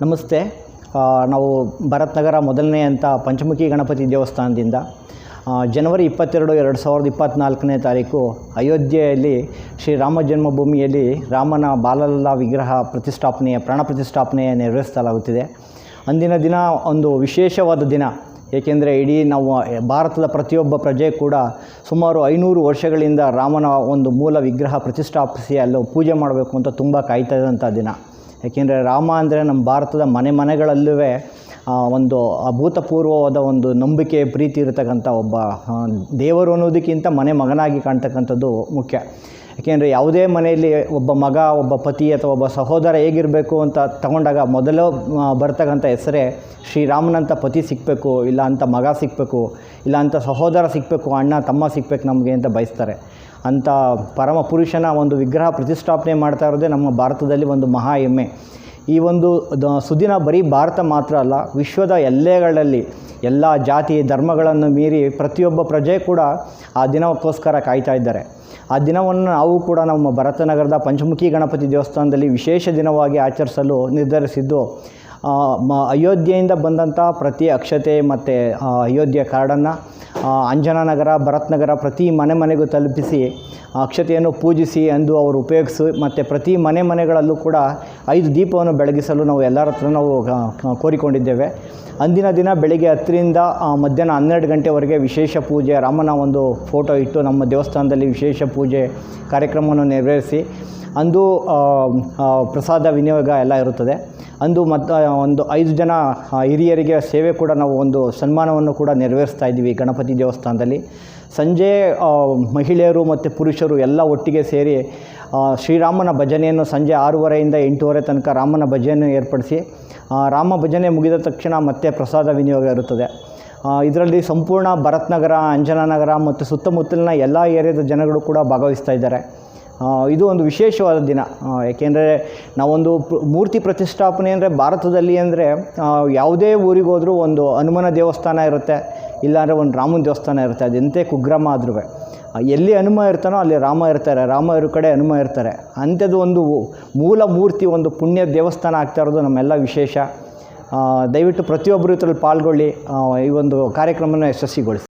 ನಮಸ್ತೆ. ನಾವು ಭರತ್ ನಗರ ಮೊದಲನೇ ಅಂತ ಪಂಚಮುಖಿ ಗಣಪತಿ ದೇವಸ್ಥಾನದಿಂದ ಜನವರಿ ಇಪ್ಪತ್ತೆರಡು, ಎರಡು ಸಾವಿರದ ಇಪ್ಪತ್ತ್ನಾಲ್ಕನೇ ತಾರೀಕು ಅಯೋಧ್ಯೆಯಲ್ಲಿ ಶ್ರೀರಾಮ ಜನ್ಮಭೂಮಿಯಲ್ಲಿ ರಾಮನ ಬಾಲಲ ವಿಗ್ರಹ ಪ್ರತಿಷ್ಠಾಪನೆಯ ಪ್ರಾಣ ಪ್ರತಿಷ್ಠಾಪನೆಯ ನೆರವೇರಿಸಲಾಗುತ್ತಿದೆ. ಅಂದಿನ ದಿನ ಒಂದು ವಿಶೇಷವಾದ ದಿನ, ಏಕೆಂದರೆ ಇಡೀ ನಾವು ಭಾರತದ ಪ್ರತಿಯೊಬ್ಬ ಪ್ರಜೆ ಕೂಡ ಸುಮಾರು ಐನೂರು ವರ್ಷಗಳಿಂದ ರಾಮನ ಒಂದು ಮೂಲ ವಿಗ್ರಹ ಪ್ರತಿಷ್ಠಾಪಿಸಿ ಅಲ್ಲೂ ಪೂಜೆ ಮಾಡಬೇಕು ಅಂತ ತುಂಬ ಕಾಯ್ತಾ ಇದ್ದಂಥ ದಿನ. ಏಕೆಂದರೆ ರಾಮ ಅಂದರೆ ನಮ್ಮ ಭಾರತದ ಮನೆ ಮನೆಗಳಲ್ಲೂ ಒಂದು ಅಭೂತಪೂರ್ವವಾದ ಒಂದು ನಂಬಿಕೆ, ಪ್ರೀತಿ ಇರತಕ್ಕಂಥ ಒಬ್ಬ ದೇವರು ಅನ್ನೋದಕ್ಕಿಂತ ಮನೆ ಮಗನಾಗಿ ಕಾಣ್ತಕ್ಕಂಥದ್ದು ಮುಖ್ಯ. ಏಕೆಂದರೆ ಯಾವುದೇ ಮನೆಯಲ್ಲಿ ಒಬ್ಬ ಮಗ, ಒಬ್ಬ ಪತಿ ಅಥವಾ ಒಬ್ಬ ಸಹೋದರ ಹೇಗಿರಬೇಕು ಅಂತ ತಗೊಂಡಾಗ ಮೊದಲು ಬರ್ತಕ್ಕಂಥ ಹೆಸರೇ ಶ್ರೀರಾಮನಂಥ ಪತಿ ಸಿಗಬೇಕು ಇಲ್ಲ ಅಂತ ಮಗ ಸಿಗಬೇಕು ಇಲ್ಲ ಅಂತ ಸಹೋದರ ಸಿಗಬೇಕು ಅಣ್ಣ, ತಮ್ಮ ಸಿಗಬೇಕು ನಮಗೆ ಅಂತ ಬಯಸ್ತಾರೆ. ಅಂಥ ಪರಮ ಪುರುಷನ ಒಂದು ವಿಗ್ರಹ ಪ್ರತಿಷ್ಠಾಪನೆ ಮಾಡ್ತಾ ಇರೋದೇ ನಮ್ಮ ಭಾರತದಲ್ಲಿ ಒಂದು ಮಹಾ ಹೆಮ್ಮೆ. ಈ ಒಂದು ಸುದಿನ ಬರೀ ಭಾರತ ಮಾತ್ರ ಅಲ್ಲ, ವಿಶ್ವದ ಎಲ್ಲೆಗಳಲ್ಲಿ ಎಲ್ಲ ಜಾತಿ, ಧರ್ಮಗಳನ್ನು ಮೀರಿ ಪ್ರತಿಯೊಬ್ಬ ಪ್ರಜೆ ಕೂಡ ಆ ದಿನಕ್ಕೋಸ್ಕರ ಕಾಯ್ತಾ ಇದ್ದಾರೆ. ಆ ದಿನವನ್ನು ನಾವು ಕೂಡ ನಮ್ಮ ಭರತನಗರದ ಪಂಚಮುಖಿ ಗಣಪತಿ ದೇವಸ್ಥಾನದಲ್ಲಿ ವಿಶೇಷ ದಿನವಾಗಿ ಆಚರಿಸಲು ನಿರ್ಧರಿಸಿದ್ದು ಅಯೋಧ್ಯೆಯಿಂದ ಬಂದಂಥ ಪ್ರತಿ ಅಕ್ಷತೆ ಮತ್ತು ಅಯೋಧ್ಯೆ ಕಾರ್ಡನ್ನು ಅಂಜನಾನಗರ, ಭರತ್ನಗರ ಪ್ರತಿ ಮನೆ ಮನೆಗೂ ತಲುಪಿಸಿ ಅಕ್ಷತೆಯನ್ನು ಪೂಜಿಸಿ ಅಂದು ಅವರು ಉಪಯೋಗಿಸಿ ಮತ್ತು ಪ್ರತಿ ಮನೆ ಮನೆಗಳಲ್ಲೂ ಕೂಡ ಐದು ದೀಪವನ್ನು ಬೆಳಗಿಸಲು ನಾವು ಎಲ್ಲರ ಹತ್ರ ನಾವು ಕೋರಿಕೊಂಡಿದ್ದೇವೆ. ಅಂದಿನ ದಿನ ಬೆಳಿಗ್ಗೆ ಹತ್ತರಿಂದ ಮಧ್ಯಾಹ್ನ ಹನ್ನೆರಡು ಗಂಟೆವರೆಗೆ ವಿಶೇಷ ಪೂಜೆ, ರಾಮನ ಒಂದು ಫೋಟೋ ಇಟ್ಟು ನಮ್ಮ ದೇವಸ್ಥಾನದಲ್ಲಿ ವಿಶೇಷ ಪೂಜೆ ಕಾರ್ಯಕ್ರಮವನ್ನು ನೆರವೇರಿಸಿ, ಅಂದು ಪ್ರಸಾದ, ವಿನಿಯೋಗ ಎಲ್ಲ ಇರುತ್ತದೆ. ಅಂದು ಮತ್ತು ಒಂದು ಐದು ಜನ ಹಿರಿಯರಿಗೆ ಸೇವೆ ಕೂಡ ನಾವು ಒಂದು ಸನ್ಮಾನವನ್ನು ಕೂಡ ನೆರವೇರಿಸ್ತಾ ಇದ್ದೀವಿ ಗಣಪತಿ ದೇವಸ್ಥಾನದಲ್ಲಿ. ಸಂಜೆ ಮಹಿಳೆಯರು ಮತ್ತು ಪುರುಷರು ಎಲ್ಲ ಒಟ್ಟಿಗೆ ಸೇರಿ ಶ್ರೀರಾಮನ ಭಜನೆಯನ್ನು ಸಂಜೆ ಆರೂವರೆಯಿಂದ ಎಂಟೂವರೆ ತನಕ ರಾಮನ ಭಜನೆಯನ್ನು ಏರ್ಪಡಿಸಿ ರಾಮ ಭಜನೆ ಮುಗಿದ ತಕ್ಷಣ ಮತ್ತೆ ಪ್ರಸಾದ ವಿನಿಯೋಗ ಇರುತ್ತದೆ. ಇದರಲ್ಲಿ ಸಂಪೂರ್ಣ ಭರತ್ನಗರ, ಅಂಜನಾನಗರ ಮತ್ತು ಸುತ್ತಮುತ್ತಲಿನ ಎಲ್ಲ ಏರಿಯಾದ ಜನಗಳು ಕೂಡ ಭಾಗವಹಿಸ್ತಾ ಇದ್ದಾರೆ. ಇದು ಒಂದು ವಿಶೇಷವಾದ ದಿನ. ಯಾಕೆಂದರೆ ನಾವೊಂದು ಮೂರ್ತಿ ಪ್ರತಿಷ್ಠಾಪನೆ ಅಂದರೆ ಭಾರತದಲ್ಲಿ ಅಂದರೆ ಯಾವುದೇ ಊರಿಗೆ ಹೋದರೂ ಒಂದು ಹನುಮನ ದೇವಸ್ಥಾನ ಇರುತ್ತೆ, ಇಲ್ಲಾಂದರೆ ಒಂದು ರಾಮನ ದೇವಸ್ಥಾನ ಇರುತ್ತೆ ಅದೆಂತೆ ಕುಗ್ರಾಮ ಆದ್ರೂ ಎಲ್ಲಿ ಹನುಮ ಇರ್ತಾನೋ ಅಲ್ಲಿ ರಾಮ ಇರ್ತಾರೆ ರಾಮ ಇರೋ ಕಡೆ ಹನುಮ ಇರ್ತಾರೆ. ಅಂಥದ್ದು ಒಂದು ಮೂಲ ಮೂರ್ತಿ ಒಂದು ಪುಣ್ಯ ದೇವಸ್ಥಾನ ಆಗ್ತಾ ಇರೋದು ನಮ್ಮೆಲ್ಲ ವಿಶೇಷ. ದಯವಿಟ್ಟು ಪ್ರತಿಯೊಬ್ಬರು ಇದರಲ್ಲಿ ಪಾಲ್ಗೊಳ್ಳಿ. ಈ ಒಂದು ಕಾರ್ಯಕ್ರಮನ ಯಶಸ್ವಿಗೊಳಿಸಿ.